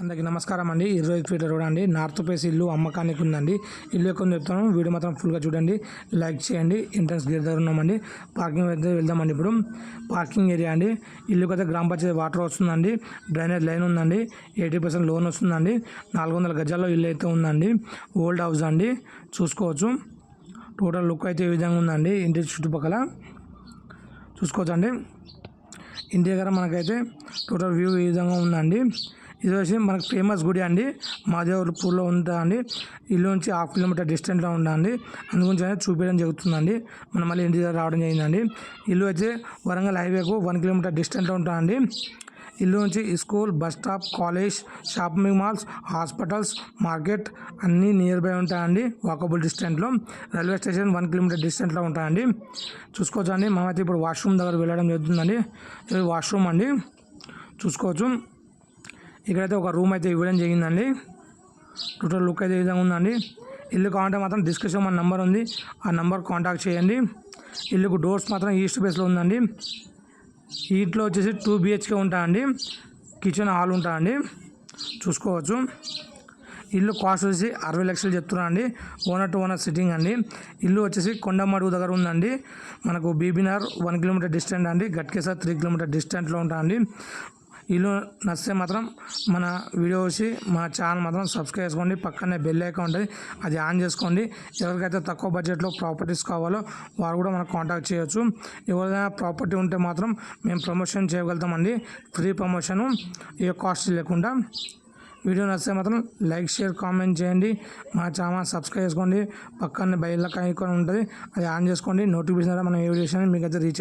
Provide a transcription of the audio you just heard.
అందరికీ నమస్కారం అండి. ఇరవై ఫీటర్ కూడా అండి. నార్త్ ఫేస్ ఇల్లు అమ్మకానికి ఉందండి. ఇల్లు ఎక్కువ చెప్తాను వీడియో మాత్రం ఫుల్గా చూడండి. లైక్ చేయండి. ఎంట్రన్స్ గేట్ దగ్గర ఉన్నామండి. పార్కింగ్ అయితే వెళ్దామండి ఇప్పుడు. పార్కింగ్ ఏరియా అండి. ఇల్లు అయితే గ్రామ పంచాయతీ వాటర్ వస్తుందండి. డ్రైనేజ్ లైన్ ఉందండి. ఎయిటీ పర్సెంట్ లోన్ వస్తుందండి. నాలుగు వందల గజాల్లో ఇల్లు అయితే ఉందండి. ఓల్డ్ హౌస్ అండి. చూసుకోవచ్చు. టోటల్ లుక్ అయితే ఈ విధంగా ఉందండి. ఇంటి చుట్టుపక్కల. చూసుకోవచ్చు అండి ఇంటి దగ్గర మనకైతే టోటల్ వ్యూ ఈ విధంగా ఉందండి. ఇది వచ్చి మనకు ఫేమస్ గుడి అండి. మాదేవపూర్లో ఉందా అండి ఇల్లు నుంచి హాఫ్ కిలోమీటర్ డిస్టెన్స్లో ఉందండి. అందుగురించి అనేది చూపించడం జరుగుతుందండి. మనం మళ్ళీ ఇంటి దగ్గర రావడం జరిగిందండి. ఇల్లు వచ్చి వరంగల్ హైవేకు వన్ కిలోమీటర్ డిస్టెన్స్లో ఉంటుందండి. ఇల్లు నుంచి school bus stop college shopping malls hospitals market అన్నీ నియర్ బై ఉంటాయండి. వాకబుల్ డిస్టెంట్లో రైల్వే స్టేషన్ వన్ కిలోమీటర్ డిస్టెంట్లో ఉంటాయండి. చూసుకోవచ్చు అండి మనమైతే ఇప్పుడు వాష్రూమ్ దగ్గర వెళ్ళడం జరుగుతుందండి. ఇది వాష్రూమ్ అండి. చూసుకోవచ్చు. ఇక్కడైతే ఒక రూమ్ అయితే ఇవ్వడం జరిగిందండి. టోటల్ లుక్ అయితే ఈ విధంగా ఉందండి. ఇల్లు కావాలంటే మాత్రం డిస్క్రిప్షన్ మన నెంబర్ ఉంది. ఆ నెంబర్ కాంటాక్ట్ చేయండి. ఇల్లుకు డోర్స్ మాత్రం ఈస్ట్ బేస్లో ఉందండి. ఇంట్లో వచ్చేసి టూ బిహెచ్కే ఉంటాయండి కిచెన్ హాల్ ఉంటాయండి చూసుకోవచ్చు. ఇల్లు కాస్ట్ వచ్చేసి అరవై లక్షలు చెప్తున్నా అండి. ఓనర్ టు ఓనర్ సిట్టింగ్ అండి. ఇల్లు వచ్చేసి కొండమడుగు దగ్గర ఉందండి. మనకు బీబీనార్ వన్ కిలోమీటర్ డిస్టెంట్ అండి. గట్కేసార్ త్రీ కిలోమీటర్ డిస్టెంట్లో ఉంటాయండి ఇల్లు నచ్చితే మాత్రం మన వీడియో వచ్చి మన ఛానల్ మాత్రం సబ్స్క్రైబ్ చేసుకోండి. పక్కనే బెల్ ఐకాన్ ఉంటుంది అది ఆన్ చేసుకోండి. ఎవరికైతే తక్కువ బడ్జెట్లో ప్రాపర్టీస్ కావాలో వారు కూడా మనకు కాంటాక్ట్ చేయొచ్చు. ఎవరైనా ప్రాపర్టీ ఉంటే మాత్రం మేము ప్రమోషన్ చేయగలుగుతామండి. ఫ్రీ ప్రమోషను ఏ కాస్ట్ లేకుండా. వీడియో నచ్చితే మాత్రం లైక్ షేర్ కామెంట్ చేయండి. మా ఛానల్ సబ్స్క్రైబ్ చేసుకోండి. పక్కనే బయట ఐకాన్ ఉంటుంది అది ఆన్ చేసుకోండి. నోటిఫికేషన్ ద్వారా మన ఏ వీడియో మీకు అయితే రీచ్